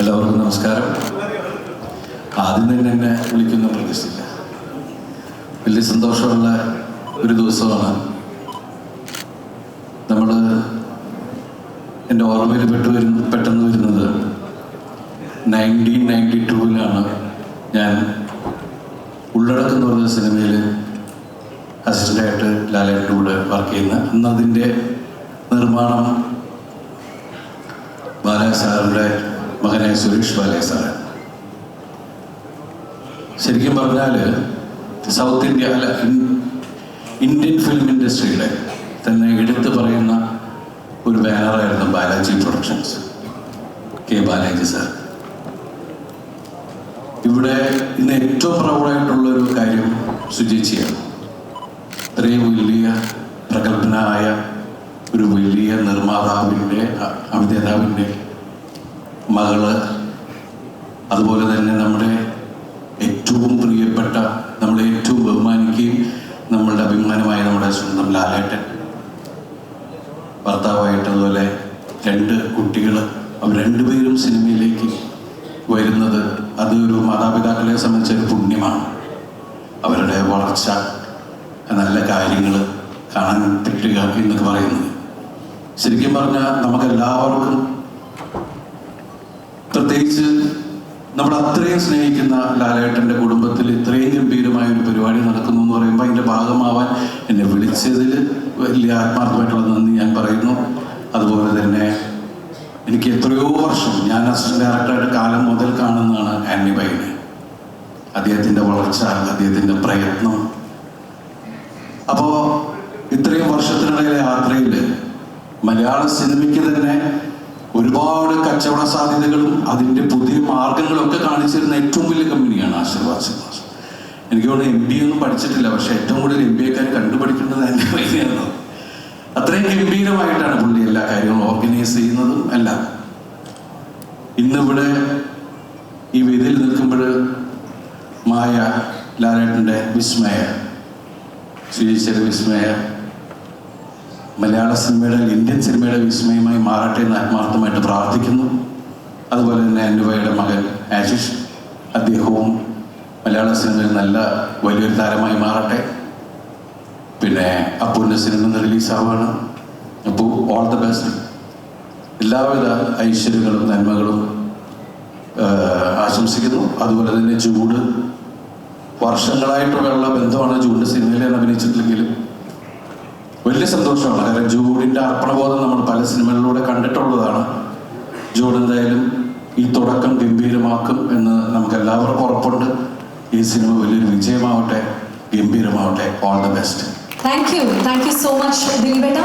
എല്ലാവർക്കും നമസ്കാരം. ആദ്യം തന്നെ എന്നെ വിളിക്കുന്ന പ്രതീക്ഷിച്ചില്ല. വലിയ സന്തോഷമുള്ള ഒരു ദിവസമാണ്. നമ്മൾ എന്റെ ഓർമ്മയിൽ പെട്ട് വരുന്ന പെട്ടെന്ന് വരുന്നത് നയന്റീൻ നയന്റി ടൂവിലാണ് ഞാൻ ഉള്ളടക്കം എന്ന് പറഞ്ഞ സിനിമയിൽ അസിസ്റ്റന്റായിട്ട് ലാലേട്ടന്റെ കൂടെ വർക്ക് ചെയ്യുന്ന. അന്ന് അതിന്റെ നിർമ്മാണം ബാലാ സാറിന്റെ മകനായ സുരേഷ് ബാലയ സാറ്. ശരിക്കും പറഞ്ഞാൽ സൗത്ത് ഇന്ത്യ അല്ല ഇന്ത്യൻ ഫിലിം ഇൻഡസ്ട്രിയുടെ തന്നെ എടുത്തു പറയുന്ന ഒരു ബാനറായിരുന്നു Balaji productions K Balaji sir. ഇവിടെ ഇന്ന് ഏറ്റവും പ്രൗഡായിട്ടുള്ള ഒരു കാര്യം സുജിച്ചിയാണ് ഇത്രയും വലിയ പ്രഗത്ഭനായ ഒരു വലിയ നിർമ്മാതാവിന്റെ അഭിനേതാവിന്റെ മകൾ അതുപോലെ തന്നെ നമ്മുടെ ഏറ്റവും പ്രിയപ്പെട്ട നമ്മളെ ഏറ്റവും ബഹുമാനിക്കുകയും നമ്മളുടെ അഭിമാനമായ നമ്മുടെ സ്വന്തം ലാലേട്ടൻ. ഭർത്താവായിട്ട് അതുപോലെ രണ്ട് കുട്ടികൾ അവർ രണ്ടുപേരും സിനിമയിലേക്ക് വരുന്നത് അത് ഒരു മാതാപിതാക്കളെ സംബന്ധിച്ച ഒരു പുണ്യമാണ്. അവരുടെ വളർച്ച നല്ല കാര്യങ്ങൾ കാണാൻ പറ്റുക എന്നൊക്കെ പറയുന്നത്. ശരിക്കും പറഞ്ഞാൽ നമുക്കെല്ലാവർക്കും പ്രത്യേകിച്ച് നമ്മൾ അത്രയും സ്നേഹിക്കുന്ന ലാലേട്ടന്റെ കുടുംബത്തിൽ ഇത്രയും ഗംഭീരമായ ഒരു പരിപാടി നടക്കുന്നു എന്ന് പറയുമ്പോൾ അതിന്റെ ഭാഗമാവാൻ എന്നെ വിളിച്ചതിൽ വലിയ ആത്മാർത്ഥമായിട്ടുള്ള നന്ദി ഞാൻ പറയുന്നു. അതുപോലെ തന്നെ എനിക്ക് എത്രയോ വർഷം ഞാൻ അസിസ്റ്റന്റ് ഡയറക്ടറായിട്ട് കാലം മുതൽ കാണുന്നതാണ് ആൻഡി ബൈനെ. അദ്ദേഹത്തിന്റെ വളർച്ച അദ്ദേഹത്തിന്റെ പ്രയത്നം. അപ്പോൾ ഇത്രയും വർഷത്തിനിടയിലെ യാത്രയിൽ മലയാള സിനിമയ്ക്ക് തന്നെ ഒരുപാട് കച്ചവട സാധ്യതകളും അതിന്റെ പുതിയ മാർഗങ്ങളും ഒക്കെ കാണിച്ചിരുന്ന ഏറ്റവും വലിയ കമ്പനിയാണ് ആശീർവാദ് സിനിമാസ് എനിക്ക് തോന്നുന്നു എം ബി ഒന്നും പഠിച്ചിട്ടില്ല പക്ഷെ ഏറ്റവും കൂടുതൽ എം ബി എക്കാർ കണ്ടുപഠിക്കേണ്ടത് എന്റെ അത്രയും ഗംഭീരമായിട്ടാണ് പുള്ളി എല്ലാ കാര്യങ്ങളും ഓർഗനൈസ് ചെയ്യുന്നതും അല്ല ഇന്നിവിടെ ഈ വേദിയിൽ നിൽക്കുമ്പോൾ മായ ലാലേട്ടന്റെ വിസ്മയ ശ്രീശ്വര വിസ്മയ മലയാള സിനിമയുടെ ഇന്ത്യൻ സിനിമയുടെ വിസ്മയമായി മാറട്ടെ എന്ന് ആത്മാർത്ഥമായിട്ട് പ്രാർത്ഥിക്കുന്നു. അതുപോലെ തന്നെ അനുവയുടെ മകൻ ആശിഷ് അദ്ദേഹവും മലയാള സിനിമയിൽ നല്ല വലിയൊരു താരമായി മാറട്ടെ. പിന്നെ അപ്പുവിന്റെ സിനിമ റിലീസാവാണ്. അപ്പോൾ ഓൾ ദ ബെസ്റ്റ് എല്ലാവിധ ഐശ്വര്യങ്ങളും നന്മകളും ആശംസിക്കുന്നു. അതുപോലെ തന്നെ ചൂട്. വർഷങ്ങളായിട്ടുള്ള ബന്ധമാണ് ചൂട് സിനിമയിൽ അഭിനയിച്ചിട്ടില്ലെങ്കിലും വലിയ സന്തോഷമാണ്. കാരണം ജൂഡിന്റെ അർപ്പണബോധം നമ്മൾ പല സിനിമകളിലൂടെ കണ്ടിട്ടുള്ളതാണ്. ജൂഡ് എന്തായാലും ഈ തുടക്കം ഗംഭീരമാക്കും എന്ന് നമുക്ക് എല്ലാവർക്കും ഉറപ്പുണ്ട്. ഈ സിനിമ വലിയൊരു വിജയമാവട്ടെ ഗംഭീരമാവട്ടെ. All the best thank you thank you so much ദിൽബേട്ട